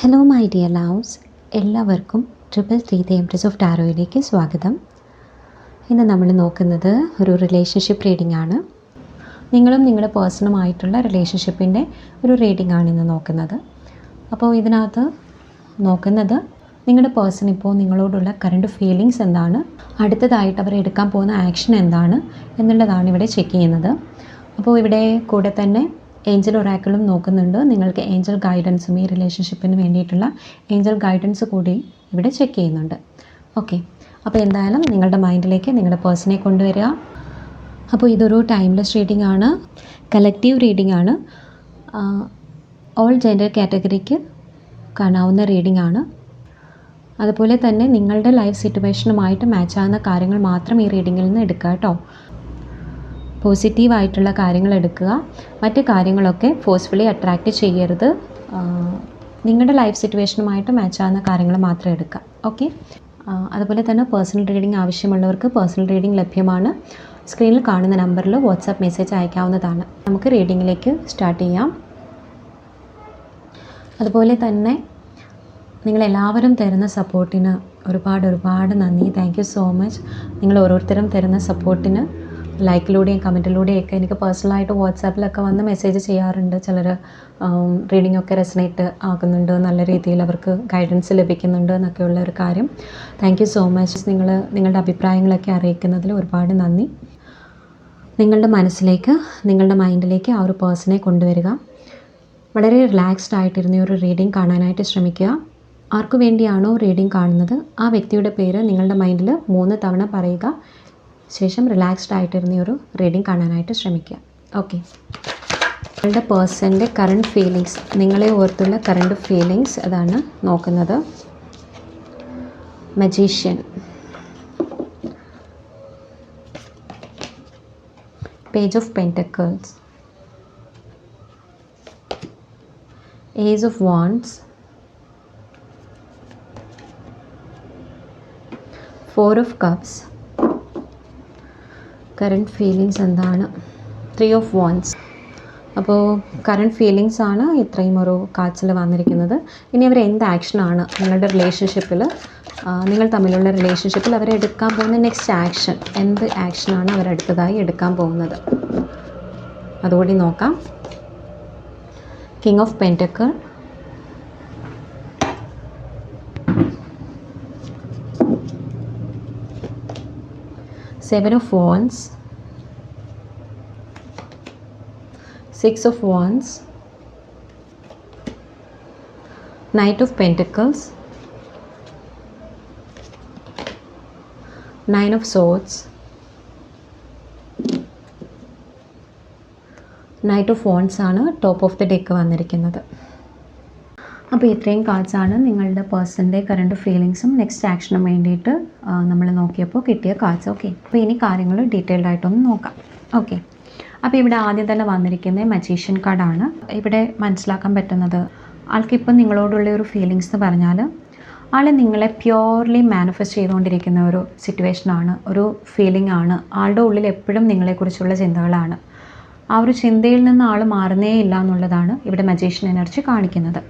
Hello my dear loves എല്ലാവർക്കും triple three empress of ടാരോയിലേക്ക് സ്വാഗതം. ഇന്ന് നമ്മൾ നോക്കുന്നത് ഒരു റിലേഷൻഷിപ്പ് റീഡിംഗ് ആണ്. നിങ്ങളും നിങ്ങളുടെ പേഴ്സണുമായിട്ടുള്ള റിലേഷൻഷിപ്പിന്റെ ഒരു റീഡിംഗ് ആണ് ഇന്ന് നോക്കുന്നത്. അപ്പോൾ ഇതിനകത്ത് നോക്കുന്നത് നിങ്ങളുടെ പേഴ്സൺ ഇപ്പോൾ നിങ്ങളോടുള്ള കറണ്ട് ഫീലിങ്സ് എന്താണ്? അടുത്തതായിട്ട് അവർ എടുക്കാൻ പോകുന്ന ആക്ഷൻ എന്താണ്? എന്നുള്ളതാണ് ഇവിടെ ചെക്ക് ചെയ്യുന്നത്. അപ്പോൾ ഇവിടെ കൂടെ തന്നെ ഏഞ്ചൽ ഒരാക്കളും നോക്കുന്നുണ്ട്. നിങ്ങൾക്ക് ഏഞ്ചൽ ഗൈഡൻസും ഈ റിലേഷൻഷിപ്പിന് വേണ്ടിയിട്ടുള്ള ഏഞ്ചൽ ഗൈഡൻസ് കൂടി ഇവിടെ ചെക്ക് ചെയ്യുന്നുണ്ട്. ഓക്കെ അപ്പോൾ എന്തായാലും നിങ്ങളുടെ മൈൻഡിലേക്ക് നിങ്ങളുടെ പേഴ്സണെ കൊണ്ടുവരിക. അപ്പോൾ ഇതൊരു ടൈംലെസ് റീഡിംഗ് ആണ്. കലക്റ്റീവ് റീഡിംഗ് ആണ്. ഓൾ ജെൻഡർ കാറ്റഗറിക്ക് കാണാവുന്ന റീഡിംഗ് ആണ്. അതുപോലെ തന്നെ നിങ്ങളുടെ ലൈഫ് സിറ്റുവേഷനുമായിട്ട് മാച്ച് ആകുന്ന കാര്യങ്ങൾ മാത്രം ഈ റീഡിങ്ങിൽ നിന്ന് എടുക്കുക കേട്ടോ. പോസിറ്റീവായിട്ടുള്ള കാര്യങ്ങൾ എടുക്കുക. മറ്റ് കാര്യങ്ങളൊക്കെ ഫോഴ്സ്ഫുള്ളി അട്രാക്റ്റ് ചെയ്യരുത്. നിങ്ങളുടെ ലൈഫ് സിറ്റുവേഷനുമായിട്ട് മാച്ച് ആകുന്ന കാര്യങ്ങൾ മാത്രം എടുക്കുക. ഓക്കെ അതുപോലെ തന്നെ പേഴ്സണൽ റീഡിംഗ് ആവശ്യമുള്ളവർക്ക് പേഴ്സണൽ റീഡിംഗ് ലഭ്യമാണ്. സ്ക്രീനിൽ കാണുന്ന നമ്പറിൽ വാട്സാപ്പ് മെസ്സേജ് അയക്കാവുന്നതാണ്. നമുക്ക് റീഡിങ്ങിലേക്ക് സ്റ്റാർട്ട് ചെയ്യാം. അതുപോലെ തന്നെ നിങ്ങളെല്ലാവരും തരുന്ന സപ്പോർട്ടിന് ഒരുപാട് ഒരുപാട് നന്ദി. താങ്ക് സോ മച്ച് നിങ്ങൾ ഓരോരുത്തരും തരുന്ന സപ്പോർട്ടിന് ലൈക്കിലൂടെയും കമന്റിലൂടെയും ഒക്കെ എനിക്ക് പേഴ്സണലായിട്ട് വാട്സാപ്പിലൊക്കെ വന്ന് മെസ്സേജ് ചെയ്യാറുണ്ട്. ചിലർ റീഡിംഗ് ഒക്കെ റെസനേറ്റ് ആകുന്നുണ്ട് നല്ല രീതിയിൽ അവർക്ക് ഗൈഡൻസ് ലഭിക്കുന്നുണ്ട് എന്നൊക്കെയുള്ള ഒരു കാര്യം. താങ്ക് സോ മച്ച് നിങ്ങൾ നിങ്ങളുടെ അഭിപ്രായങ്ങളൊക്കെ അറിയിക്കുന്നതിൽ ഒരുപാട് നന്ദി. നിങ്ങളുടെ മനസ്സിലേക്ക് നിങ്ങളുടെ മൈൻഡിലേക്ക് ആ ഒരു പേഴ്സണെ കൊണ്ടുവരിക. വളരെ റിലാക്സ്ഡ് ആയിട്ടിരുന്ന ഒരു റീഡിംഗ് കാണാനായിട്ട് ശ്രമിക്കുക. ആർക്കു വേണ്ടിയാണോ റീഡിംഗ് കാണുന്നത്? ആ വ്യക്തിയുടെ പേര് നിങ്ങളുടെ മൈൻഡിൽ മൂന്ന് തവണ പറയുക. ശേഷം റിലാക്സ്ഡ് ആയിട്ടിരുന്ന ഒരു റീഡിംഗ് കാണാനായിട്ട് ശ്രമിക്കുക. ഓക്കെ നിങ്ങളുടെ പേഴ്സന്റെ കറണ്ട് ഫീലിങ്സ് നിങ്ങളെ ഓർത്തുള്ള കറണ്ട് ഫീലിങ്സ് അതാണ് നോക്കുന്നത്. Magician page of pentacles ace of wands four of Cups, current feelings എന്താണ്? ത്രീ ഓഫ് വാൻസ് അപ്പോൾ കറണ്ട് ഫീലിങ്സ് ആണ് ഇത്രയും ഒരു കാച്ചിൽ വന്നിരിക്കുന്നത്. ഇനി അവർ എന്ത് ആക്ഷനാണ് നിങ്ങളുടെ റിലേഷൻഷിപ്പിൽ നിങ്ങൾ തമ്മിലുള്ള റിലേഷൻഷിപ്പിൽ അവരെടുക്കാൻ പോകുന്ന നെക്സ്റ്റ് ആക്ഷൻ എന്ത് ആക്ഷനാണ് അവരടുത്തതായി എടുക്കാൻ പോകുന്നത്? അതുകൂടി നോക്കാം. King of Pentacle, Seven of Wands, Six of Wands, Knight of Pentacles, Nine of Swords, knight of phones ആണ് ടോപ്പ് ഓഫ് ദി ഡെക്ക് വന്നിരിക്കുന്നത് അപ്പോൾ ഇത്രയും കാർഡ്സാണ് നിങ്ങളുടെ പേഴ്സന്റെ കറണ്ട് ഫീലിങ്സും നെക്സ്റ്റ് ആക്ഷനും വേണ്ടിയിട്ട് നമ്മൾ നോക്കിയപ്പോൾ കിട്ടിയ കാർഡ്സ് ഓക്കെ അപ്പോൾ ഇനി കാര്യങ്ങൾ ഡീറ്റെയിൽഡ് ആയിട്ടൊന്ന് നോക്കാം. ഓക്കെ അപ്പോൾ ഇവിടെ ആദ്യം തന്നെ വന്നിരിക്കുന്നത് മജീഷ്യൻ കാർഡാണ് ഇവിടെ മനസ്സിലാക്കാൻ പറ്റുന്നത് ആൾക്കിപ്പം നിങ്ങളോടുള്ള ഒരു ഫീലിങ്സ് എന്ന് പറഞ്ഞാൽ ആൾ നിങ്ങളെ പ്യോർലി മാനിഫെസ്റ്റ് ചെയ്തുകൊണ്ടിരിക്കുന്ന ഒരു സിറ്റുവേഷനാണ് ഒരു ഫീലിംഗ് ആണ്. ആളുടെ ഉള്ളിൽ എപ്പോഴും നിങ്ങളെക്കുറിച്ചുള്ള ചിന്തകളാണ്. ആ ഒരു ചിന്തയിൽ നിന്ന് ആൾ മാറുന്നേ ഇല്ല എന്നുള്ളതാണ് ഇവിടെ മജീഷ്യൻ എനർജി കാണിക്കുന്നത്.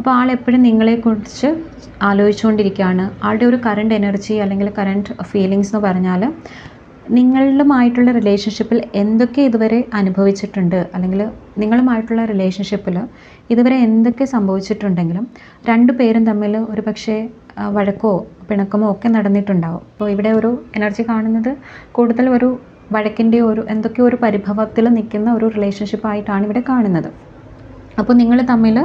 അപ്പോൾ ആൾ എപ്പോഴും നിങ്ങളെക്കുറിച്ച് ആലോചിച്ചുകൊണ്ടിരിക്കുകയാണ്. ആളുടെ ഒരു കറണ്ട് എനർജി അല്ലെങ്കിൽ കറണ്ട് ഫീലിങ്സ് എന്ന് പറഞ്ഞാൽ നിങ്ങളുമായിട്ടുള്ള റിലേഷൻഷിപ്പിൽ എന്തൊക്കെ ഇതുവരെ അനുഭവിച്ചിട്ടുണ്ട്? അല്ലെങ്കിൽ നിങ്ങളുമായിട്ടുള്ള റിലേഷൻഷിപ്പിൽ ഇതുവരെ എന്തൊക്കെ സംഭവിച്ചിട്ടുണ്ടെങ്കിലും രണ്ടു പേരും തമ്മിൽ ഒരു പക്ഷേ വഴക്കോ പിണക്കമോ ഒക്കെ നടന്നിട്ടുണ്ടാവും. അപ്പോൾ ഇവിടെ ഒരു എനർജി കാണുന്നത് കൂടുതൽ ഒരു വഴക്കിന്റെ ഒരു എന്തൊക്കെയോ ഒരു പരിഭവത്തിൽ നിൽക്കുന്ന ഒരു റിലേഷൻഷിപ്പായിട്ടാണ് ഇവിടെ കാണുന്നത്. അപ്പോൾ നിങ്ങൾ തമ്മിൽ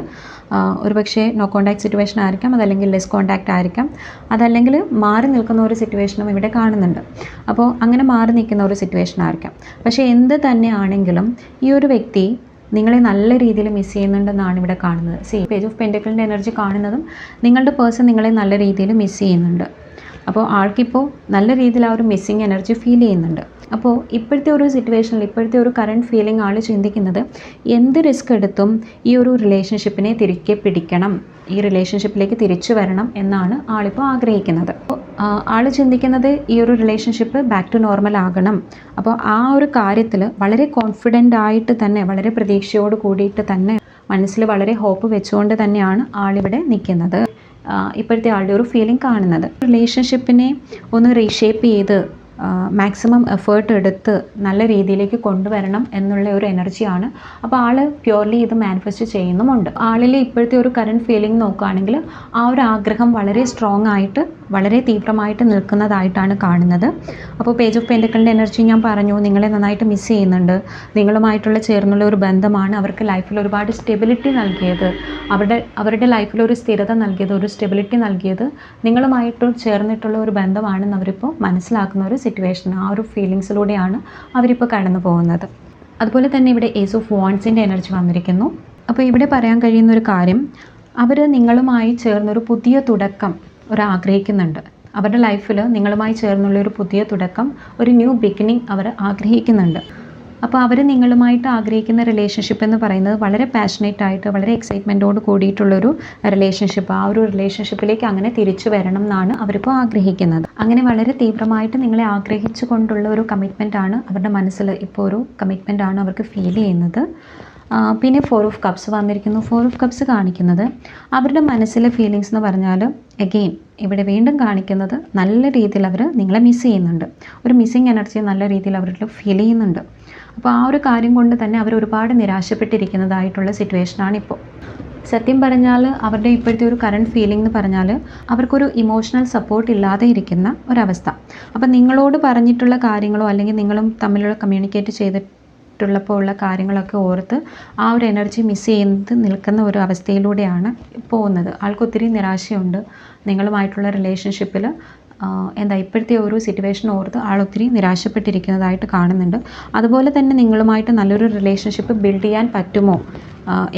ഒരു പക്ഷേ നോ കോണ്ടാക്ട് സിറ്റുവേഷൻ ആയിരിക്കാം അതല്ലെങ്കിൽ ലെസ് കോണ്ടാക്റ്റ് ആയിരിക്കാം. അതല്ലെങ്കിൽ മാറി നിൽക്കുന്ന ഒരു സിറ്റുവേഷനും ഇവിടെ കാണുന്നുണ്ട്. അപ്പോൾ അങ്ങനെ മാറി നിൽക്കുന്ന ഒരു സിറ്റുവേഷൻ ആയിരിക്കാം. പക്ഷേ എന്ത് തന്നെ ആണെങ്കിലും ഈ ഒരു വ്യക്തി നിങ്ങളെ നല്ല രീതിയിൽ മിസ് ചെയ്യുന്നുണ്ടെന്നാണ് ഇവിടെ കാണുന്നത്. സി പേജ് ഓഫ് പെന്റക്കിളിന്റെ എനർജി കാണുന്നതും നിങ്ങളുടെ പേഴ്സൺ നിങ്ങളെ നല്ല രീതിയിൽ മിസ് ചെയ്യുന്നുണ്ട്. അപ്പോൾ ആൾക്കിപ്പോൾ നല്ല രീതിയിൽ ആ ഒരു മിസ്സിങ് എനർജി ഫീൽ ചെയ്യുന്നുണ്ട്. അപ്പോൾ ഇപ്പോഴത്തെ ഒരു സിറ്റുവേഷനിൽ ഇപ്പോഴത്തെ ഒരു കറണ്ട് ഫീലിംഗ് ആൾ ചിന്തിക്കുന്നത് എന്ത് റിസ്ക് എടുത്തും ഈ ഒരു റിലേഷൻഷിപ്പിനെ തിരികെ പിടിക്കണം ഈ റിലേഷൻഷിപ്പിലേക്ക് തിരിച്ചു വരണം എന്നാണ് ആളിപ്പോൾ ആഗ്രഹിക്കുന്നത്. ആൾ ചിന്തിക്കുന്നത് ഈ ഒരു റിലേഷൻഷിപ്പ് ബാക്ക് ടു നോർമൽ ആകണം. അപ്പോൾ ആ ഒരു കാര്യത്തിൽ വളരെ കോൺഫിഡന്റ് ആയിട്ട് തന്നെ വളരെ പ്രതീക്ഷയോട് കൂടിയിട്ട് തന്നെ മനസ്സിൽ വളരെ ഹോപ്പ് വെച്ചുകൊണ്ട് തന്നെയാണ് ആളിവിടെ നിൽക്കുന്നത്. ഇപ്പോഴത്തെ ആളുടെ ഒരു ഫീലിംഗ് കാണുന്നത്. റിലേഷൻഷിപ്പിനെ ഒന്ന് റീഷേപ്പ് ചെയ്ത് മാക്സിമം എഫേർട്ട് എടുത്ത് നല്ല രീതിയിലേക്ക് കൊണ്ടുവരണം എന്നുള്ള ഒരു എനർജിയാണ് അപ്പോൾ ആൾ പ്യുവർലി ഇത് മാനിഫെസ്റ്റ് ചെയ്യുന്നുമുണ്ട്. ആളിലെ ഇപ്പോഴത്തെ ഒരു കറണ്ട് ഫീലിംഗ് നോക്കുകയാണെങ്കിൽ ആ ഒരു ആഗ്രഹം വളരെ സ്ട്രോങ് ആയിട്ട് വളരെ തീവ്രമായിട്ട് നിൽക്കുന്നതായിട്ടാണ് കാണുന്നത്. അപ്പോൾ പേജ് ഓഫ് പെൻഡക്കളിന്റെ എനർജി ഞാൻ പറഞ്ഞു നിങ്ങളെ നന്നായിട്ട് മിസ് ചെയ്യുന്നുണ്ട്. നിങ്ങളുമായിട്ടുള്ള ചേർന്നുള്ള ഒരു ബന്ധമാണ് അവർക്ക് ലൈഫിൽ ഒരുപാട് സ്റ്റെബിലിറ്റി നൽകിയത്. അവരുടെ അവരുടെ ലൈഫിൽ ഒരു സ്ഥിരത നൽകിയത് ഒരു സ്റ്റെബിലിറ്റി നൽകിയത് നിങ്ങളുമായിട്ട് ചേർന്നിട്ടുള്ള ഒരു ബന്ധമാണെന്ന് അവരിപ്പോൾ മനസ്സിലാക്കുന്ന ഒരു സിറ്റുവേഷൻ ആ ഒരു ഫീലിങ്സിലൂടെയാണ് അവരിപ്പോൾ കടന്നു പോകുന്നത്. അതുപോലെ തന്നെ ഇവിടെ ഏസ് ഓഫ് വോൺസിന്റെ എനർജി വന്നിരിക്കുന്നു. അപ്പോൾ ഇവിടെ പറയാൻ കഴിയുന്ന ഒരു കാര്യം അവർ നിങ്ങളുമായി ചേർന്നൊരു പുതിയ തുടക്കം ഒരു ആഗ്രഹിക്കുന്നുണ്ട് അവരുടെ ലൈഫിൽ നിങ്ങളുമായി ചേർന്നുള്ള ഒരു പുതിയ തുടക്കം ഒരു ന്യൂ ബിഗിനിങ് അവർ ആഗ്രഹിക്കുന്നുണ്ട്. അപ്പോൾ അവർ നിങ്ങളുമായിട്ട് ആഗ്രഹിക്കുന്ന റിലേഷൻഷിപ്പ് എന്ന് പറയുന്നത് വളരെ പാഷനേറ്റ് ആയിട്ട് വളരെ എക്സൈറ്റ്മെന്റോട് കൂടിയിട്ടുള്ളൊരു റിലേഷൻഷിപ്പ് ആ ഒരു റിലേഷൻഷിപ്പിലേക്ക് അങ്ങനെ തിരിച്ചു വരണം എന്നാണ് അവരിപ്പോൾ ആഗ്രഹിക്കുന്നത്. അങ്ങനെ വളരെ തീവ്രമായിട്ട് നിങ്ങളെ ആഗ്രഹിച്ചു കൊണ്ടുള്ള ഒരു കമ്മിറ്റ്മെന്റ് ആണ് അവരുടെ മനസ്സിൽ ഇപ്പോൾ ഒരു കമ്മിറ്റ്മെന്റ് ആണ് അവർക്ക് ഫീൽ ചെയ്യുന്നത്. പിന്നെ ഫോർ ഓഫ് കപ്സ് വന്നിരിക്കുന്നു. ഫോർ ഓഫ് കപ്സ് കാണിക്കുന്നത് അവരുടെ മനസ്സിലെ ഫീലിങ്സ് എന്ന് പറഞ്ഞാൽ എഗെയിൻ ഇവിടെ വീണ്ടും കാണിക്കുന്നത് നല്ല രീതിയിൽ അവർ നിങ്ങളെ മിസ് ചെയ്യുന്നുണ്ട്. ഒരു മിസ്സിങ് എനർജി നല്ല രീതിയിൽ അവരുടെ ഫീൽ ചെയ്യുന്നുണ്ട്. അപ്പോൾ ആ ഒരു കാര്യം കൊണ്ട് തന്നെ അവർ ഒരുപാട് നിരാശപ്പെട്ടിരിക്കുന്നതായിട്ടുള്ള സിറ്റുവേഷനാണ് ഇപ്പോൾ. സത്യം പറഞ്ഞാൽ അവരുടെ ഇപ്പോഴത്തെ ഒരു കറണ്ട് ഫീലിംഗ് എന്ന് പറഞ്ഞാൽ അവർക്കൊരു ഇമോഷണൽ സപ്പോർട്ട് ഇല്ലാതെ ഇരിക്കുന്ന ഒരവസ്ഥ. അപ്പം നിങ്ങളോട് പറഞ്ഞിട്ടുള്ള കാര്യങ്ങളോ അല്ലെങ്കിൽ നിങ്ങളും തമ്മിലുള്ള കമ്മ്യൂണിക്കേറ്റ് ചെയ്തിട്ടുള്ളപ്പോൾ ഉള്ള കാര്യങ്ങളൊക്കെ ഓർത്ത് ആ ഒരു എനർജി മിസ് ചെയ്ത് നിൽക്കുന്ന ഒരു അവസ്ഥയിലൂടെയാണ് പോകുന്നത്. ആൾക്ക് ഒത്തിരി നിരാശയുണ്ട്. നിങ്ങളുമായിട്ടുള്ള റിലേഷൻഷിപ്പിൽ എന്താ ഇപ്പോഴത്തെ ഒരു സിറ്റുവേഷൻ ഓർത്ത് ആളൊത്തിരി നിരാശപ്പെട്ടിരിക്കുന്നതായിട്ട് കാണുന്നുണ്ട്. അതുപോലെ തന്നെ നിങ്ങളുമായിട്ട് നല്ലൊരു റിലേഷൻഷിപ്പ് ബിൽഡ് ചെയ്യാൻ പറ്റുമോ?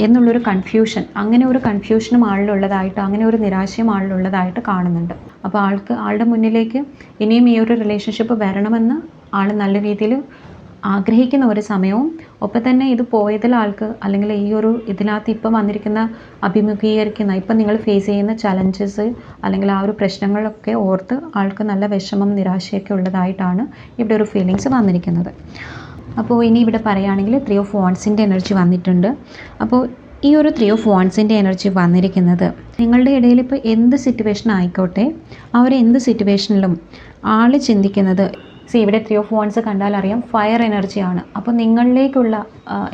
എന്നുള്ളൊരു കൺഫ്യൂഷൻ അങ്ങനെ ഒരു കൺഫ്യൂഷനും ആളിലുള്ളതായിട്ട് അങ്ങനെ ഒരു നിരാശയും ആളിലുള്ളതായിട്ട് കാണുന്നുണ്ട്. അപ്പോൾ ആൾക്ക് ആളുടെ മുന്നിലേക്ക് ഇനിയും ഈ ഒരു റിലേഷൻഷിപ്പ് വരണമെന്ന് ആൾ നല്ല രീതിയിൽ ആഗ്രഹിക്കുന്ന ഒരു സമയവും ഒപ്പം തന്നെ ഇത് പോയതിൽ ആൾക്ക് അല്ലെങ്കിൽ ഈ ഒരു ഇതിനകത്ത് ഇപ്പം വന്നിരിക്കുന്ന അഭിമുഖീകരിക്കുന്ന ഇപ്പം നിങ്ങൾ ഫേസ് ചെയ്യുന്ന ചലഞ്ചസ് അല്ലെങ്കിൽ ആ ഒരു പ്രശ്നങ്ങളൊക്കെ ഓർത്ത് ആൾക്ക് നല്ല വിഷമം നിരാശയൊക്കെ ഉള്ളതായിട്ടാണ് ഇവിടെ ഒരു ഫീലിങ്സ് വന്നിരിക്കുന്നത്. അപ്പോൾ ഇനി ഇവിടെ പറയുകയാണെങ്കിൽ ത്രീ ഓഫ് വാൺസിന്റെ എനർജി വന്നിട്ടുണ്ട്. അപ്പോൾ ഈ ഒരു ത്രീ ഓഫ് വാൺസിന്റെ എനർജി വന്നിരിക്കുന്നത് നിങ്ങളുടെ ഇടയിൽ ഇപ്പോൾ എന്ത് സിറ്റുവേഷൻ ആയിക്കോട്ടെ അവർ എന്ത് സിറ്റുവേഷനിലും ആൾ ചിന്തിക്കുന്നത് സി ഇവിടെ ത്രീ ഓഫ് വോൺസ് കണ്ടാൽ അറിയാം. ഫയർ എനർജിയാണ് അപ്പോൾ നിങ്ങളിലേക്കുള്ള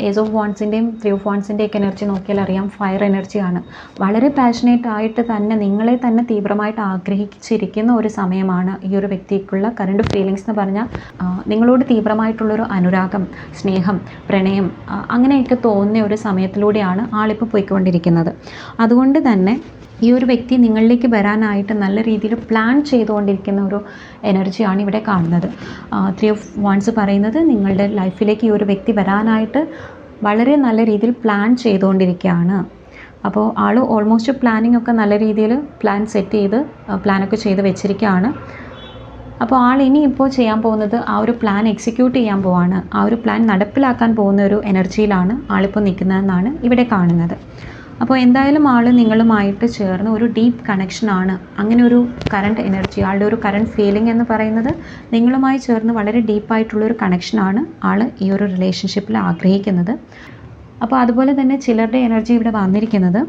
ഏസ് ഓഫ് വാൺസിന്റെയും ത്രീ ഓഫ് വാൺസിന്റെയൊക്കെ എനർജി നോക്കിയാൽ അറിയാം ഫയർ എനർജിയാണ് വളരെ പാഷനേറ്റ് ആയിട്ട് തന്നെ നിങ്ങളെ തന്നെ തീവ്രമായിട്ട് ആഗ്രഹിച്ചിരിക്കുന്ന ഒരു സമയമാണ് ഈ ഒരു വ്യക്തിക്കുള്ള കറണ്ട് ഫീലിങ്സ് എന്ന് പറഞ്ഞാൽ നിങ്ങളോട് തീവ്രമായിട്ടുള്ളൊരു അനുരാഗം സ്നേഹം പ്രണയം അങ്ങനെയൊക്കെ തോന്നിയ ഒരു സമയത്തിലൂടെയാണ് ആളിപ്പോൾ പോയിക്കൊണ്ടിരിക്കുന്നത്. അതുകൊണ്ട് തന്നെ ഈ ഒരു വ്യക്തി നിങ്ങളിലേക്ക് വരാനായിട്ട് നല്ല രീതിയിൽ പ്ലാൻ ചെയ്തുകൊണ്ടിരിക്കുന്ന ഒരു എനർജിയാണ് ഇവിടെ കാണുന്നത്. ത്രീ ഓഫ് വാൺസ് പറയുന്നത് നിങ്ങളുടെ ലൈഫിലേക്ക് ഈ ഒരു വ്യക്തി വരാനായിട്ട് വളരെ നല്ല രീതിയിൽ പ്ലാൻ ചെയ്തുകൊണ്ടിരിക്കുകയാണ്. അപ്പോൾ ആൾ ഓൾമോസ്റ്റ് പ്ലാനിങ് ഒക്കെ നല്ല രീതിയിൽ പ്ലാൻ സെറ്റ് ചെയ്ത് പ്ലാനൊക്കെ ചെയ്ത് വെച്ചിരിക്കുകയാണ്. അപ്പോൾ ആൾ ഇനി ചെയ്യാൻ പോകുന്നത് ആ ഒരു പ്ലാൻ എക്സിക്യൂട്ട് ചെയ്യാൻ പോവാണ്. ആ ഒരു പ്ലാൻ നടപ്പിലാക്കാൻ പോകുന്ന ഒരു എനർജിയിലാണ് ആളിപ്പോൾ നിൽക്കുന്നതെന്നാണ് ഇവിടെ കാണുന്നത്. അപ്പോൾ എന്തായാലും ആൾ നിങ്ങളുമായിട്ട് ചേർന്ന് ഒരു ഡീപ്പ് കണക്ഷനാണ് അങ്ങനെ ഒരു കറണ്ട് എനർജി ആളുടെ ഒരു കറണ്ട് ഫീലിംഗ് എന്ന് പറയുന്നത് നിങ്ങളുമായി ചേർന്ന് വളരെ ഡീപ്പായിട്ടുള്ളൊരു കണക്ഷനാണ് ആൾ ഈ ഒരു റിലേഷൻഷിപ്പിൽ ആഗ്രഹിക്കുന്നത്. അപ്പോൾ അതുപോലെ തന്നെ ചിലരുടെ എനർജി ഇവിടെ വന്നിരിക്കുന്നത്.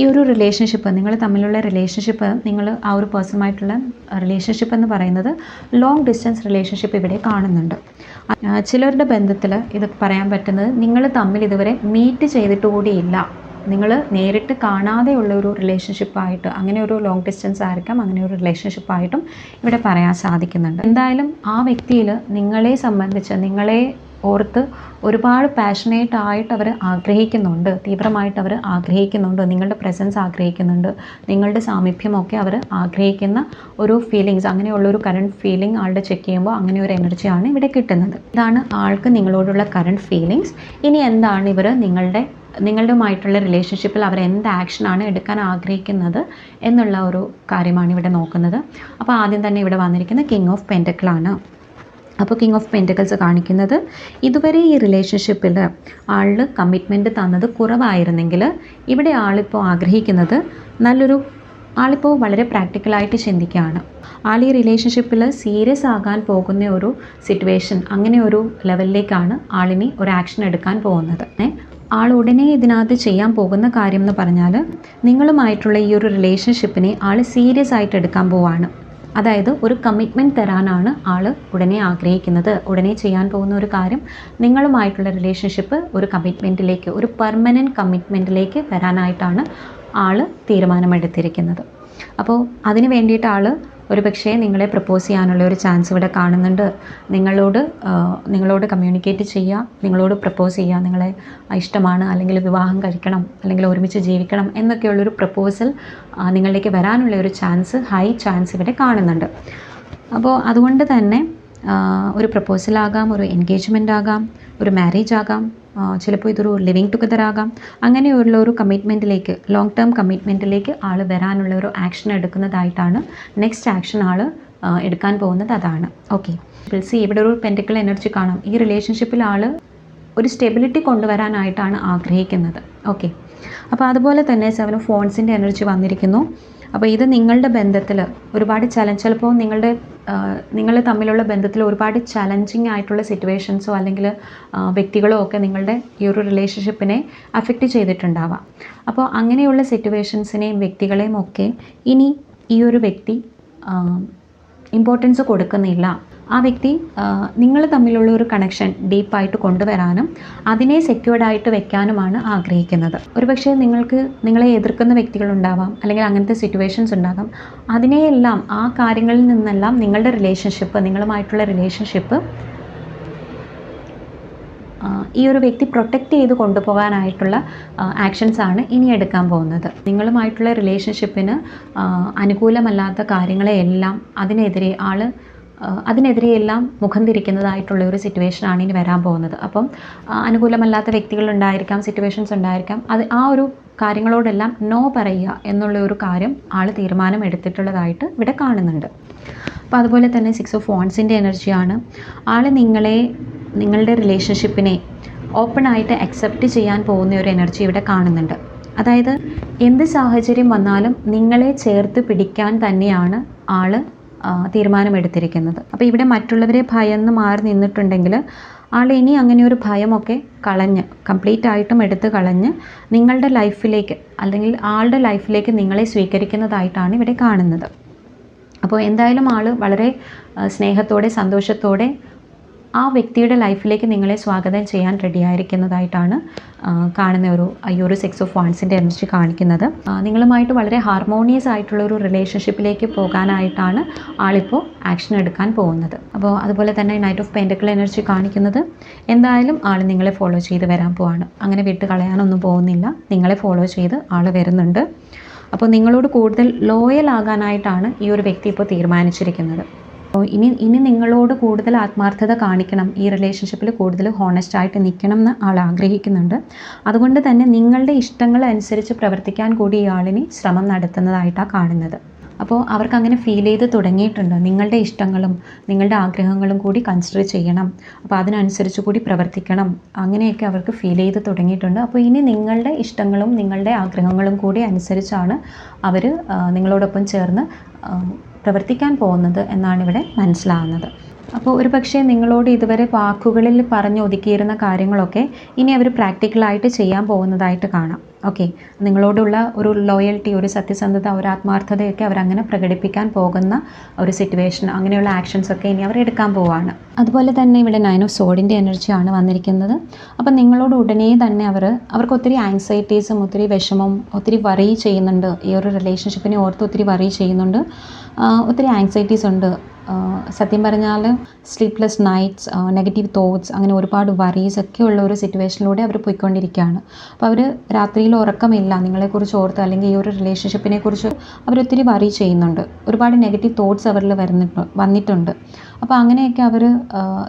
ഈ ഒരു റിലേഷൻഷിപ്പ് നിങ്ങൾ തമ്മിലുള്ള റിലേഷൻഷിപ്പ് നിങ്ങൾ ആ ഒരു പേഴ്സണുമായിട്ടുള്ള റിലേഷൻഷിപ്പ് എന്ന് പറയുന്നത് ലോങ് ഡിസ്റ്റൻസ് റിലേഷൻഷിപ്പ് ഇവിടെ കാണുന്നുണ്ട്. ചിലരുടെ ബന്ധത്തിൽ ഇത് പറയാൻ പറ്റുന്നത് നിങ്ങൾ തമ്മിൽ ഇതുവരെ മീറ്റ് ചെയ്തിട്ട് കൂടിയില്ല നിങ്ങൾ നേരിട്ട് കാണാതെയുള്ള ഒരു റിലേഷൻഷിപ്പായിട്ട് അങ്ങനെ ഒരു ലോങ് ഡിസ്റ്റൻസ് ആയിരിക്കാം അങ്ങനെ ഒരു റിലേഷൻഷിപ്പായിട്ടും ഇവിടെ പറയാൻ സാധിക്കുന്നുണ്ട്. എന്തായാലും ആ വ്യക്തിയിൽ നിങ്ങളെ സംബന്ധിച്ച് നിങ്ങളെ ഓർത്ത് ഒരുപാട് പാഷനേറ്റ് ആയിട്ട് അവർ ആഗ്രഹിക്കുന്നുണ്ട്. തീവ്രമായിട്ട് അവർ ആഗ്രഹിക്കുന്നുണ്ട്. നിങ്ങളുടെ പ്രസൻസ് ആഗ്രഹിക്കുന്നുണ്ട്. നിങ്ങളുടെ സാമീപ്യമൊക്കെ അവർ ആഗ്രഹിക്കുന്ന ഒരു ഫീലിങ്സ് അങ്ങനെയുള്ള ഒരു കറണ്ട് ഫീലിംഗ് ആളുടെ ചെക്ക് ചെയ്യുമ്പോൾ അങ്ങനെ ഒരു എനർജിയാണ് ഇവിടെ കിട്ടുന്നത്. ഇതാണ് ആൾക്ക് നിങ്ങളോടുള്ള കറണ്ട് ഫീലിങ്സ് ഇനി എന്താണ് ഇവർ നിങ്ങളുടെ നിങ്ങളുമായിട്ടുള്ള റിലേഷൻഷിപ്പിൽ അവർ എന്ത് ആക്ഷനാണ് എടുക്കാൻ ആഗ്രഹിക്കുന്നത് എന്നുള്ള ഒരു കാര്യമാണ് ഇവിടെ നോക്കുന്നത്. അപ്പോൾ ആദ്യം തന്നെ ഇവിടെ വന്നിരിക്കുന്ന കിങ് ഓഫ് പെന്റക്കിളാണ് അപ്പോൾ കിങ് ഓഫ് പെന്റകൾസ് കാണിക്കുന്നത് ഇതുവരെ ഈ റിലേഷൻഷിപ്പിൽ ആളിൽ കമ്മിറ്റ്മെന്റ് തന്നത് കുറവായിരുന്നെങ്കിൽ ഇവിടെ ആളിപ്പോൾ ആഗ്രഹിക്കുന്നത് നല്ലൊരു ആളിപ്പോൾ വളരെ പ്രാക്ടിക്കലായിട്ട് ചിന്തിക്കുകയാണ്. ആൾ ഈ റിലേഷൻഷിപ്പിൽ സീരിയസ് ആകാൻ പോകുന്ന ഒരു സിറ്റുവേഷൻ അങ്ങനെ ഒരു ലെവലിലേക്കാണ് ആളിനി ഒരു ആക്ഷൻ എടുക്കാൻ പോകുന്നത്. ആൾ ഉടനെ ഇതിനകത്ത് ചെയ്യാൻ പോകുന്ന കാര്യം എന്ന് പറഞ്ഞാൽ നിങ്ങളുമായിട്ടുള്ള ഈ ഒരു റിലേഷൻഷിപ്പിനെ ആൾ സീരിയസ് ആയിട്ട് എടുക്കാൻ പോവാണ്. അതായത് ഒരു കമ്മിറ്റ്മെന്റ് തരാനാണ് ആൾ ഉടനെ ആഗ്രഹിക്കുന്നത്. ഉടനെ ചെയ്യാൻ പോകുന്ന ഒരു കാര്യം നിങ്ങളുമായിട്ടുള്ള റിലേഷൻഷിപ്പ് ഒരു കമ്മിറ്റ്മെന്റിലേക്ക് ഒരു പെർമനന്റ് കമ്മിറ്റ്മെന്റിലേക്ക് വരാനായിട്ടാണ് ആൾ തീരുമാനമെടുത്തിരിക്കുന്നത്. അപ്പോൾ അതിന് വേണ്ടിയിട്ട് ആൾ ഒരു പക്ഷേ നിങ്ങളെ പ്രപ്പോസ് ചെയ്യാനുള്ള ഒരു ചാൻസ് ഇവിടെ കാണുന്നുണ്ട്. നിങ്ങളോട് നിങ്ങളോട് കമ്മ്യൂണിക്കേറ്റ് ചെയ്യുക നിങ്ങളോട് പ്രപ്പോസ് ചെയ്യുക നിങ്ങളെ ഇഷ്ടമാണ് അല്ലെങ്കിൽ വിവാഹം കഴിക്കണം അല്ലെങ്കിൽ ഒരുമിച്ച് ജീവിക്കണം എന്നൊക്കെയുള്ളൊരു പ്രപ്പോസൽ നിങ്ങളിലേക്ക് വരാനുള്ള ഒരു ചാൻസ് ഹൈ ചാൻസ് ഇവിടെ കാണുന്നുണ്ട്. അപ്പോൾ അതുകൊണ്ട് തന്നെ ഒരു പ്രപ്പോസലാകാം ഒരു എൻഗേജ്മെന്റ് ആകാം ഒരു മാരേജ് ആകാം ചിലപ്പോൾ ഇതൊരു ലിവിങ് ടുഗദർ ആകാം. അങ്ങനെയുള്ള ഒരു കമ്മിറ്റ്മെന്റിലേക്ക് ലോങ് ടേം കമ്മിറ്റ്മെന്റിലേക്ക് ആൾ വരാനുള്ള ഒരു ആക്ഷൻ എടുക്കുന്നതായിട്ടാണ് നെക്സ്റ്റ് ആക്ഷൻ ആൾ എടുക്കാൻ പോകുന്നത് അതാണ്. ഓക്കെ സി ഇവിടെ ഒരു പെന്റിക്കൽ എനർജി കാണാം. ഈ റിലേഷൻഷിപ്പിൽ ആൾ ഒരു സ്റ്റെബിലിറ്റി കൊണ്ടുവരാനായിട്ടാണ് ആഗ്രഹിക്കുന്നത്. ഓക്കെ അപ്പോൾ അതുപോലെ തന്നെ സെവൻ ഫോൺസിന്റെ എനർജി വന്നിരിക്കുന്നു. അപ്പോൾ ഇത് നിങ്ങളുടെ ബന്ധത്തിൽ ഒരുപാട് ചലഞ്ച് ചിലപ്പോൾ നിങ്ങളുടെ നിങ്ങൾ തമ്മിലുള്ള ബന്ധത്തിൽ ഒരുപാട് ചലഞ്ചിങ് ആയിട്ടുള്ള സിറ്റുവേഷൻസോ അല്ലെങ്കിൽ വ്യക്തികളോ ഒക്കെ നിങ്ങളുടെ ഈ ഒരു റിലേഷൻഷിപ്പിനെ അഫക്റ്റ് ചെയ്തിട്ടുണ്ടാവാം. അപ്പോൾ അങ്ങനെയുള്ള സിറ്റുവേഷൻസിനെയും വ്യക്തികളെയും ഒക്കെ ഇനി ഈ ഒരു വ്യക്തി ഇമ്പോർട്ടൻസ് കൊടുക്കുന്നില്ല. ആ വ്യക്തി നിങ്ങൾ തമ്മിലുള്ള ഒരു കണക്ഷൻ ഡീപ്പായിട്ട് കൊണ്ടുവരാനും അതിനെ സെക്യൂർഡ് ആയിട്ട് വെക്കാനുമാണ് ആഗ്രഹിക്കുന്നത്. ഒരുപക്ഷെ നിങ്ങൾക്ക് നിങ്ങളെ എതിർക്കുന്ന വ്യക്തികളുണ്ടാവാം അല്ലെങ്കിൽ അങ്ങനത്തെ സിറ്റുവേഷൻസ് ഉണ്ടാകാം. അതിനെയെല്ലാം ആ കാര്യങ്ങളിൽ നിന്നെല്ലാം നിങ്ങളുടെ റിലേഷൻഷിപ്പ് നിങ്ങളുമായിട്ടുള്ള റിലേഷൻഷിപ്പ് ഈ ഒരു വ്യക്തി പ്രൊട്ടക്റ്റ് ചെയ്ത് കൊണ്ടുപോകാനായിട്ടുള്ള ആക്ഷൻസ് ആണ് ഇനി എടുക്കാൻ പോകുന്നത്. നിങ്ങളുമായിട്ടുള്ള റിലേഷൻഷിപ്പിന് അനുകൂലമല്ലാത്ത കാര്യങ്ങളെയെല്ലാം അതിനെതിരെ ആൾ അതിനെതിരെയെല്ലാം മുഖം തിരിക്കുന്നതായിട്ടുള്ള ഒരു സിറ്റുവേഷനാണ് ഇനി വരാൻ പോകുന്നത്. അപ്പം അനുകൂലമല്ലാത്ത വ്യക്തികൾ ഉണ്ടായിരിക്കാം സിറ്റുവേഷൻസ് ഉണ്ടായിരിക്കാം. അത് ആ ഒരു കാര്യങ്ങളോടെല്ലാം നോ പറയുക എന്നുള്ള ഒരു കാര്യം ആൾ തീരുമാനം എടുത്തിട്ടുള്ളതായിട്ട് ഇവിടെ കാണുന്നുണ്ട്. അപ്പോൾ അതുപോലെ തന്നെ സിക്സ് ഓഫ് ഫോൺസിന്റെ എനർജിയാണ് ആൾ നിങ്ങളെ നിങ്ങളുടെ റിലേഷൻഷിപ്പിനെ ഓപ്പൺ ആയിട്ട് അക്സെപ്റ്റ് ചെയ്യാൻ പോകുന്ന ഒരു എനർജി ഇവിടെ കാണുന്നുണ്ട്. അതായത് എന്ത് സാഹചര്യം വന്നാലും നിങ്ങളെ ചേർത്ത് പിടിക്കാൻ തന്നെയാണ് ആൾ തീരുമാനമെടുത്തിരിക്കുന്നത്. അപ്പോൾ ഇവിടെ മറ്റുള്ളവരെ ഭയന്ന് മാറി നിന്നിട്ടുണ്ടെങ്കിൽ ആൾ ഇനി അങ്ങനെ ഒരു ഭയമൊക്കെ കളഞ്ഞ് കംപ്ലീറ്റ് ആയിട്ടും എടുത്ത് കളഞ്ഞ് നിങ്ങളുടെ ലൈഫിലേക്ക് അല്ലെങ്കിൽ ആളുടെ ലൈഫിലേക്ക് നിങ്ങളെ സ്വീകരിക്കുന്നതായിട്ടാണ് ഇവിടെ കാണുന്നത്. അപ്പോൾ എന്തായാലും ആൾ വളരെ സ്നേഹത്തോടെ സന്തോഷത്തോടെ ആ വ്യക്തിയുടെ ലൈഫിലേക്ക് നിങ്ങളെ സ്വാഗതം ചെയ്യാൻ റെഡിയായിരിക്കുന്നതായിട്ടാണ് കാണുന്ന ഒരു ഈ ഒരു സെക്സ് ഓഫ് വാൺസിന്റെ എനർജി കാണിക്കുന്നത്. നിങ്ങളുമായിട്ട് വളരെ ഹാർമോണിയസ് ആയിട്ടുള്ള ഒരു റിലേഷൻഷിപ്പിലേക്ക് പോകാനായിട്ടാണ് ആളിപ്പോൾ ആക്ഷൻ എടുക്കാൻ പോകുന്നത്. അപ്പോൾ അതുപോലെ തന്നെ നൈറ്റ് ഓഫ് പെന്റക്കിൾ എനർജി കാണിക്കുന്നത് എന്തായാലും ആൾ നിങ്ങളെ ഫോളോ ചെയ്ത് വരാൻ പോവാണ്. അങ്ങനെ വിട്ട് കളയാനൊന്നും പോകുന്നില്ല. നിങ്ങളെ ഫോളോ ചെയ്ത് ആൾ വരുന്നുണ്ട്. അപ്പോൾ നിങ്ങളോട് കൂടുതൽ ലോയൽ ആകാനായിട്ടാണ് ഈ ഒരു വ്യക്തി ഇപ്പോൾ തീരുമാനിച്ചിരിക്കുന്നത്. ഇനി ഇനി നിങ്ങളോട് കൂടുതൽ ആത്മാർത്ഥത കാണിക്കണം ഈ റിലേഷൻഷിപ്പിൽ കൂടുതൽ ഹോണസ്റ്റ് ആയിട്ട് നിൽക്കണം എന്ന് ആൾ ആഗ്രഹിക്കുന്നുണ്ട്. അതുകൊണ്ട് തന്നെ നിങ്ങളുടെ ഇഷ്ടങ്ങൾ അനുസരിച്ച് പ്രവർത്തിക്കാൻ കൂടി ഈ ആളിനി ശ്രമം നടത്തുന്നതായിട്ടാണ് കാണുന്നത്. അപ്പോൾ അവർക്ക് അങ്ങനെ ഫീൽ ചെയ്ത് തുടങ്ങിയിട്ടുണ്ട്. നിങ്ങളുടെ ഇഷ്ടങ്ങളും നിങ്ങളുടെ ആഗ്രഹങ്ങളും കൂടി കൺസിഡർ ചെയ്യണം. അപ്പോൾ അതിനനുസരിച്ച് കൂടി പ്രവർത്തിക്കണം. അങ്ങനെയൊക്കെ അവർക്ക് ഫീൽ ചെയ്ത് തുടങ്ങിയിട്ടുണ്ട്. അപ്പോൾ ഇനി നിങ്ങളുടെ ഇഷ്ടങ്ങളും നിങ്ങളുടെ ആഗ്രഹങ്ങളും കൂടി അനുസരിച്ചാണ് അവർ നിങ്ങളോടൊപ്പം ചേർന്ന് പ്രവർത്തിക്കാൻ പോകുന്നത് എന്നാണ് ഇവിടെ മനസ്സിലാവുന്നത്. അപ്പോൾ ഒരു പക്ഷേ നിങ്ങളോട് ഇതുവരെ വാക്കുകളിൽ പറഞ്ഞ് ഒതുക്കിയിരുന്ന കാര്യങ്ങളൊക്കെ ഇനി അവർ പ്രാക്ടിക്കലായിട്ട് ചെയ്യാൻ പോകുന്നതായിട്ട് കാണാം. ഓക്കെ. നിങ്ങളോടുള്ള ഒരു ലോയൽറ്റി ഒരു സത്യസന്ധത ഒരു ആത്മാർത്ഥതയൊക്കെ അവരങ്ങനെ പ്രകടിപ്പിക്കാൻ പോകുന്ന ഒരു സിറ്റുവേഷൻ അങ്ങനെയുള്ള ആക്ഷൻസൊക്കെ ഇനി അവർ എടുക്കാൻ പോവാണ്. അതുപോലെ തന്നെ ഇവിടെ നയൻ ഓഫ് സോഡിന്റെ എനർജിയാണ് വന്നിരിക്കുന്നത്. അപ്പം നിങ്ങളോട് ഉടനെ തന്നെ അവർ അവർക്ക് ഒത്തിരി ആങ്സൈറ്റീസും ഒത്തിരി വിഷമം ഒത്തിരി വറി ചെയ്യുന്നുണ്ട്. ഈ ഒരു റിലേഷൻഷിപ്പിനെ ഓർത്ത് ഒത്തിരി വറി ചെയ്യുന്നുണ്ട്. ഒത്തിരി ആങ്സൈറ്റീസ് ഉണ്ട്. സത്യം പറഞ്ഞാൽ സ്ലീപ്ലെസ് നൈറ്റ്സ് നെഗറ്റീവ് തോട്ട്സ് അങ്ങനെ ഒരുപാട് വറീസ് ഒക്കെ ഉള്ള ഒരു സിറ്റുവേഷനിലൂടെ അവർ പോയിക്കൊണ്ടിരിക്കുകയാണ്. അപ്പോൾ അവർ രാത്രിയിൽ ഉറക്കമില്ല നിങ്ങളെക്കുറിച്ച് ഓർത്ത് അല്ലെങ്കിൽ ഈ ഒരു റിലേഷൻഷിപ്പിനെക്കുറിച്ച് അവരൊത്തിരി വറി ചെയ്യുന്നുണ്ട്. ഒരുപാട് നെഗറ്റീവ് തോട്ട്സ് അവരിൽ വരുന്നിട്ട് വന്നിട്ടുണ്ട്. അപ്പോൾ അങ്ങനെയൊക്കെ അവർ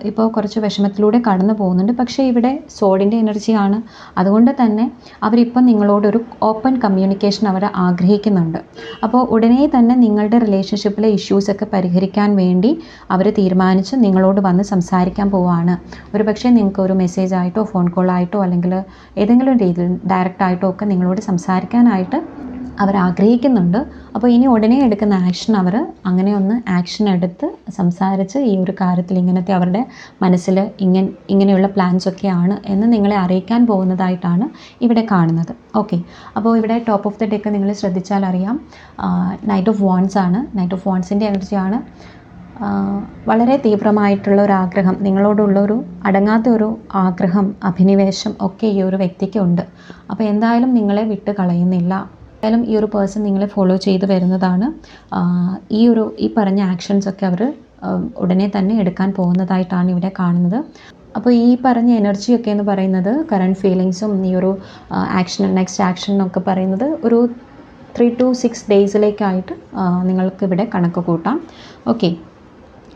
ഇപ്പോൾ കുറച്ച് വിഷമത്തിലൂടെ കടന്നു പോകുന്നുണ്ട്. പക്ഷേ ഇവിടെ സോഡിന്റെ എനർജിയാണ് അതുകൊണ്ട് തന്നെ അവരിപ്പം നിങ്ങളോടൊരു ഓപ്പൺ കമ്മ്യൂണിക്കേഷൻ അവർ ആഗ്രഹിക്കുന്നുണ്ട്. അപ്പോൾ ഉടനെ തന്നെ നിങ്ങളുടെ റിലേഷൻഷിപ്പിലെ ഇഷ്യൂസൊക്കെ പരിഹരിക്കാൻ വേണ്ടി അവർ തീരുമാനിച്ച് നിങ്ങളോട് വന്ന് സംസാരിക്കാൻ പോവുകയാണ് ഒരു പക്ഷേ നിങ്ങൾക്ക് ഒരു മെസ്സേജ് ആയിട്ടോ ഫോൺ കോളായിട്ടോ അല്ലെങ്കിൽ ഏതെങ്കിലും രീതിയിൽ ഡയറക്റ്റായിട്ടോ ഒക്കെ നിങ്ങളോട് സംസാരിക്കാനായിട്ട് അവർ ആഗ്രഹിക്കുന്നുണ്ട് അപ്പോൾ ഇനി ഉടനെ എടുക്കുന്ന ആക്ഷൻ അവർ അങ്ങനെ ഒന്ന് ആക്ഷൻ എടുത്ത് സംസാരിച്ച് ഈ ഒരു കാര്യത്തിൽ ഇങ്ങനത്തെ അവരുടെ മനസ്സിൽ ഇങ്ങനെ ഇങ്ങനെയുള്ള പ്ലാൻസ് ഒക്കെയാണ് എന്ന് നിങ്ങളെ അറിയിക്കാൻ പോകുന്നതായിട്ടാണ് ഇവിടെ കാണുന്നത്. ഓക്കെ അപ്പോൾ ഇവിടെ ടോപ്പ് ഓഫ് ദി ഡെക്ക് നിങ്ങൾ ശ്രദ്ധിച്ചാൽ അറിയാം. നൈറ്റ് ഓഫ് വോൺസ് ആണ്. നൈറ്റ് ഓഫ് വാൺസിന്റെ എനർജിയാണ്. വളരെ തീവ്രമായിട്ടുള്ള ഒരു ആഗ്രഹം. നിങ്ങളോടുള്ളൊരു അടങ്ങാത്ത ഒരു ആഗ്രഹം അഭിനിവേശം ഒക്കെ ഈ ഒരു വ്യക്തിക്ക് ഉണ്ട്. അപ്പോൾ എന്തായാലും നിങ്ങളെ വിട്ട് കളയുന്നില്ല എന്തായാലും ഈ ഒരു പേഴ്സൺ നിങ്ങളെ ഫോളോ ചെയ്ത് വരുന്നതാണ്. ഈ ഒരു ഈ പറഞ്ഞ ആക്ഷൻസ് ഒക്കെ അവർ ഉടനെ തന്നെ എടുക്കാൻ പോകുന്നതായിട്ടാണ് ഇവിടെ കാണുന്നത്. അപ്പോൾ ഈ പറഞ്ഞ എനർജിയൊക്കെ എന്ന് പറയുന്നത് കറണ്ട് ഫീലിങ്സും ഈ ഒരു ആക്ഷൻ നെക്സ്റ്റ് ആക്ഷൻ എന്നൊക്കെ പറയുന്നത് ഒരു ത്രീ ടു സിക്സ് ഡേയ്സിലേക്കായിട്ട് നിങ്ങൾക്ക് ഇവിടെ കണക്ക് കൂട്ടാം. ഓക്കെ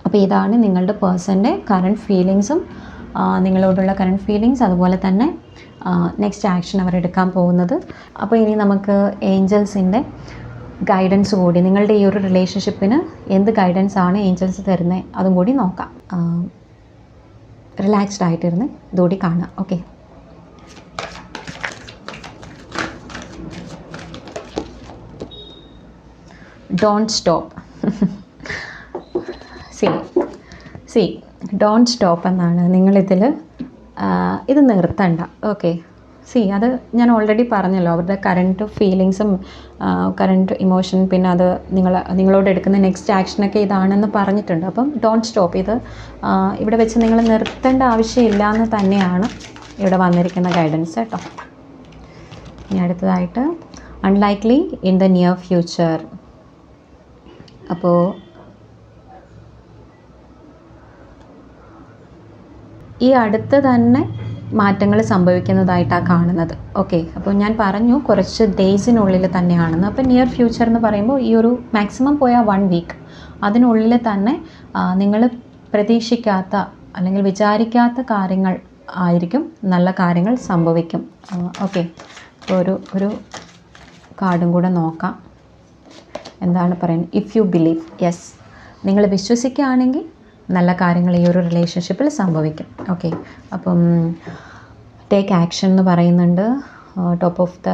അപ്പോൾ ഇതാണ് നിങ്ങളുടെ പേഴ്സന്റെ കറണ്ട് ഫീലിങ്സും നിങ്ങളോടുള്ള കറണ്ട് ഫീലിങ്സ് അതുപോലെ തന്നെ നെക്സ്റ്റ് ആക്ഷൻ അവർ എടുക്കാൻ പോകുന്നത്. അപ്പോൾ ഇനി നമുക്ക് ഏഞ്ചൽസിന്റെ ഗൈഡൻസ് കൂടി നിങ്ങളുടെ ഈ ഒരു റിലേഷൻഷിപ്പിന് എന്ത് ഗൈഡൻസ് ആണ് ഏഞ്ചൽസ് തരുന്നത് അതും കൂടി നോക്കാം. റിലാക്സ്ഡ് ആയിട്ടിരുന്ന് ഇതുകൂടി കാണാം okay don't stop see see don't stop എന്നാണ്. നിങ്ങളിതിൽ ഇത് നിർത്തണ്ട. ഓക്കെ സി അത് ഞാൻ ഓൾറെഡി പറഞ്ഞല്ലോ. അവരുടെ കറണ്ട് ഫീലിങ്സും കറണ്ട് ഇമോഷൻ പിന്നെ അത് നിങ്ങൾ നിങ്ങളോട് എടുക്കുന്ന നെക്സ്റ്റ് ആക്ഷനൊക്കെ ഇതാണെന്ന് പറഞ്ഞിട്ടുണ്ട്. അപ്പം ഡോണ്ട് സ്റ്റോപ്പ് ഇത് ഇവിടെ വെച്ച് നിങ്ങൾ നിർത്തേണ്ട ആവശ്യമില്ല എന്ന് തന്നെയാണ് ഇവിടെ വന്നിരിക്കുന്ന ഗൈഡൻസ് കേട്ടോ. ഇനി അടുത്തതായിട്ട് unlikely in the near future അപ്പോൾ ഈ അടുത്ത് തന്നെ മാറ്റങ്ങൾ സംഭവിക്കുന്നതായിട്ടാണ് കാണുന്നത്. ഓക്കെ അപ്പോൾ ഞാൻ പറഞ്ഞു കുറച്ച് ഡേയ്സിനുള്ളിൽ തന്നെയാണെന്ന്. അപ്പോൾ നിയർ ഫ്യൂച്ചർ എന്ന് പറയുമ്പോൾ ഈ ഒരു മാക്സിമം പോയാൽ വൺ വീക്ക് അതിനുള്ളിൽ തന്നെ നിങ്ങൾ പ്രതീക്ഷിക്കാത്ത അല്ലെങ്കിൽ വിചാരിക്കാത്ത കാര്യങ്ങൾ ആയിരിക്കും നല്ല കാര്യങ്ങൾ സംഭവിക്കും. ഓക്കെ അപ്പോൾ ഒരു ഒരു കാർഡും കൂടെ നോക്കാം. എന്താണ് പറയുന്നത്? ഇഫ് യു ബിലീവ് യെസ് നിങ്ങൾ വിശ്വസിക്കുകയാണെങ്കിൽ നല്ല കാര്യങ്ങൾ ഈ ഒരു റിലേഷൻഷിപ്പിൽ സംഭവിക്കും. ഓക്കെ അപ്പം ടേക്ക് ആക്ഷൻ എന്ന് പറയുന്നുണ്ട്. ടോപ്പ് ഓഫ് ദ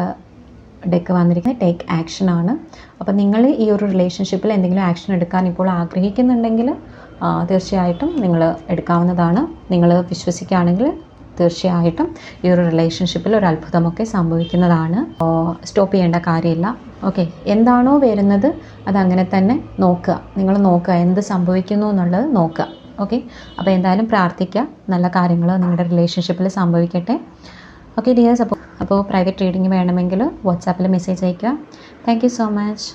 ഡെക്ക് വന്നിരിക്കുന്നത് ടേക്ക് ആക്ഷൻ ആണ്. അപ്പം നിങ്ങൾ ഈ ഒരു റിലേഷൻഷിപ്പിൽ എന്തെങ്കിലും ആക്ഷൻ എടുക്കാൻ ഇപ്പോൾ ആഗ്രഹിക്കുന്നുണ്ടെങ്കിൽ തീർച്ചയായിട്ടും നിങ്ങൾ എടുക്കാവുന്നതാണ്. നിങ്ങൾ വിശ്വസിക്കുകയാണെങ്കിൽ തീർച്ചയായിട്ടും ഈ ഒരു റിലേഷൻഷിപ്പിൽ ഒരു അത്ഭുതമൊക്കെ സംഭവിക്കുന്നതാണ്. സ്റ്റോപ്പ് ചെയ്യേണ്ട കാര്യമില്ല. ഓക്കെ എന്താണോ വരുന്നത് അതങ്ങനെ തന്നെ നോക്കുക. നിങ്ങൾ നോക്കുക എന്ത് സംഭവിക്കുന്നു എന്നുള്ളത് നോക്കുക. ഓക്കെ അപ്പോൾ എന്തായാലും പ്രാർത്ഥിക്കുക. നല്ല കാര്യങ്ങൾ നിങ്ങളുടെ റിലേഷൻഷിപ്പിൽ സംഭവിക്കട്ടെ. ഓക്കെ ഡിയേഴ്സ് അപ്പോൾ അപ്പോൾ പ്രൈവറ്റ് റീഡിങ് വേണമെങ്കിൽ വാട്സാപ്പിൽ മെസ്സേജ് അയയ്ക്കുക. Thank so much